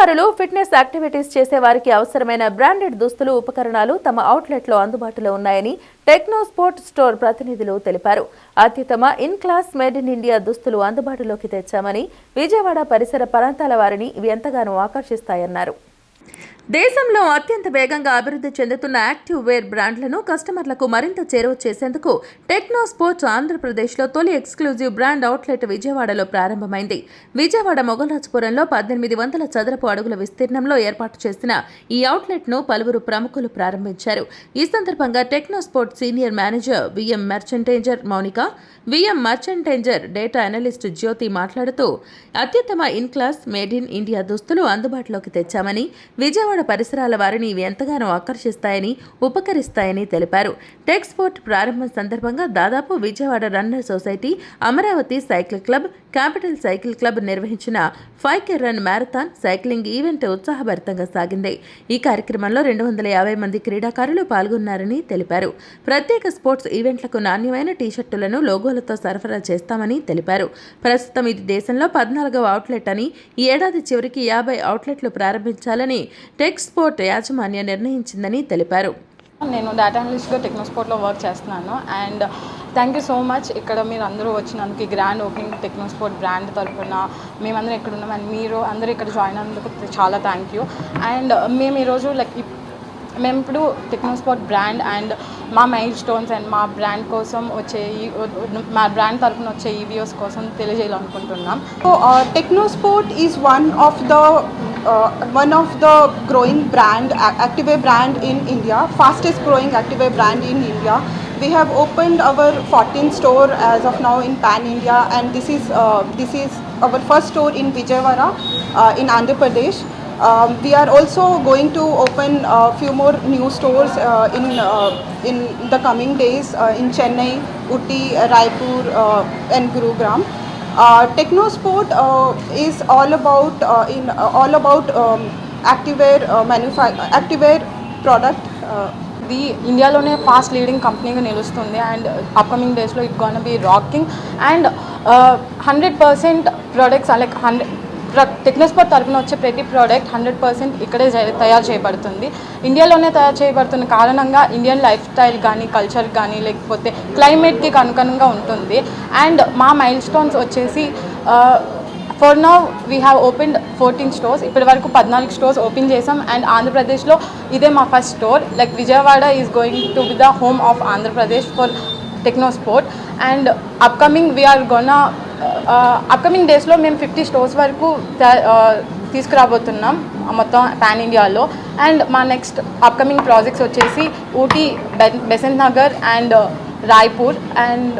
క్రీడాకారులు fitness activities చేసే వారికి అవసరమైన బ్రాండెడ్ దుస్తులు ఉపకరణాలు తమ అవుట్లెట్లో అందుబాటులో ఉన్నాయని టెక్నో స్పోర్ట్ స్టోర్ ప్రతినిధులు తెలిపారు. అత్యుత్తమ in class made in India దుస్తులు అందుబాటులోకి తెచ్చామని విజయవాడ పరిసర ప్రాంతాల వారిని ఇవి ఎంతగానో ఆకర్షిస్తాయన్నారు. దేశంలో అత్యంత వేగంగా అభివృద్ధి చెందుతున్న యాక్టివ్ వేర్ బ్రాండ్లను కస్టమర్లకు మరింత చేరువ చేసేందుకు టెక్నో స్పోర్ట్స్ ఆంధ్రప్రదేశ్లో తొలి ఎక్స్క్లూజివ్ బ్రాండ్ అవుట్లెట్ విజయవాడలో ప్రారంభమైంది. విజయవాడ మొగల్రాజపురంలో పద్దెనిమిది వందల చదరపు అడుగుల విస్తీర్ణంలో ఏర్పాటు చేసిన ఈ అవుట్లెట్ను పలువురు ప్రముఖులు ప్రారంభించారు. ఈ సందర్భంగా Techno Sports senior manager VM merchandiser Mounika VM merchandiser data analyst Jyothi మాట్లాడుతూ అత్యుత్తమ in class made in India దుస్తులు అందుబాటులోకి తెచ్చామని విజయవాడ పరిసరాల వారిని ఇవి ఎంతగానో ఆకర్షిస్తాయని ఉపకరిస్తాయని తెలిపారు. టెక్స్పోర్ట్ ప్రారంభం సందర్భంగా దాదాపు Vijayawada runner society Amaravati cycle club capital cycle club నిర్వహించిన five K run marathon cycling event ఉత్సాహభరితంగా సాగింది. ఈ కార్యక్రమంలో రెండు వందల యాభై మంది క్రీడాకారులు పాల్గొన్నారని తెలిపారు. ప్రత్యేక స్పోర్ట్స్ ఈవెంట్లకు నాణ్యమైన టీషర్టులను లోగోలతో సరఫరా చేస్తామని తెలిపారు. ప్రస్తుతం ఇది దేశంలో పద్నాలుగవ అవుట్లెట్ అని ఈ ఏడాది చివరికి యాభై అవుట్లెట్లు ప్రారంభించాలని టెక్స్పోర్ట్ యాజమాన్యం నిర్ణయించిందని తెలిపారు. నేను డేటా అనలిస్ట్గా టెక్నోస్పోర్ట్లో వర్క్ చేస్తున్నాను. And thank you so much ఇక్కడ మీరు అందరూ వచ్చినందుకు ఈ గ్రాండ్ ఓపెనింగ్ టెక్నోస్పోర్ట్ బ్రాండ్ తరఫున మేమందరం ఇక్కడ ఉన్నాం అండ్ మీరు అందరూ ఇక్కడ జాయిన్ అయినందుకు చాలా థ్యాంక్ యూ అండ్ మేము ఈరోజు లైక్ మేము ఇప్పుడు టెక్నోస్పోర్ట్ బ్రాండ్ అండ్ మా మైల్ స్టోన్స్ అండ్ మా బ్రాండ్ కోసం వచ్చే ఈ- మా బ్రాండ్ తరఫున వచ్చే ఈవీఓస్ కోసం తెలియజేయాలనుకుంటున్నాం. So uh, Technosport is one of the one of the growing brand, activewear brand in India, fastest growing activewear brand in India. We have opened our 14th store as of now in Pan India, and this is uh, this is our first store in Vijayawada uh, in Andhra Pradesh. Um, we are also going to open a few more new stores uh, in uh, in the coming days uh, in Chennai, Utti, Raipur, uh, and Gurugram. Uh, Technosport uh, is all about uh, in uh, all about um, activewear uh, manufa- activewear product. Uh, ఇది ఇండియాలోనే fast leading కంపెనీగా నిలుస్తుంది and upcoming డేస్లో it gonna be rocking and hundred percent products like hundred Technosport తరఫున వచ్చే ప్రతి product hundred percent ఇక్కడే తయారు చేయబడుతుంది. ఇండియాలోనే తయారు చేయబడుతున్న కారణంగా ఇండియన్ లైఫ్ స్టైల్ కానీ కల్చర్ కానీ లేకపోతే క్లైమేట్కి కనుకనుగా ఉంటుంది. అండ్ మా మైల్ స్టోన్స్ వచ్చేసి for now we have opened fourteen stores. ఇప్పటి వరకు పద్నాలుగు స్టోర్స్ ఓపెన్ చేసాం అండ్ ఆంధ్రప్రదేశ్లో ఇదే మా first store. Like Vijayawada is going to be the home of Andhra Pradesh for Technosport. And upcoming we're gonna upcoming డేస్లో మేము ఫిఫ్టీ స్టోర్స్ వరకు తీసుకురాబోతున్నాం మొత్తం పాన్ ఇండియాలో అండ్ మా నెక్స్ట్ అప్కమింగ్ ప్రాజెక్ట్స్ వచ్చేసి Ooty Besant Nagar and Raipur. And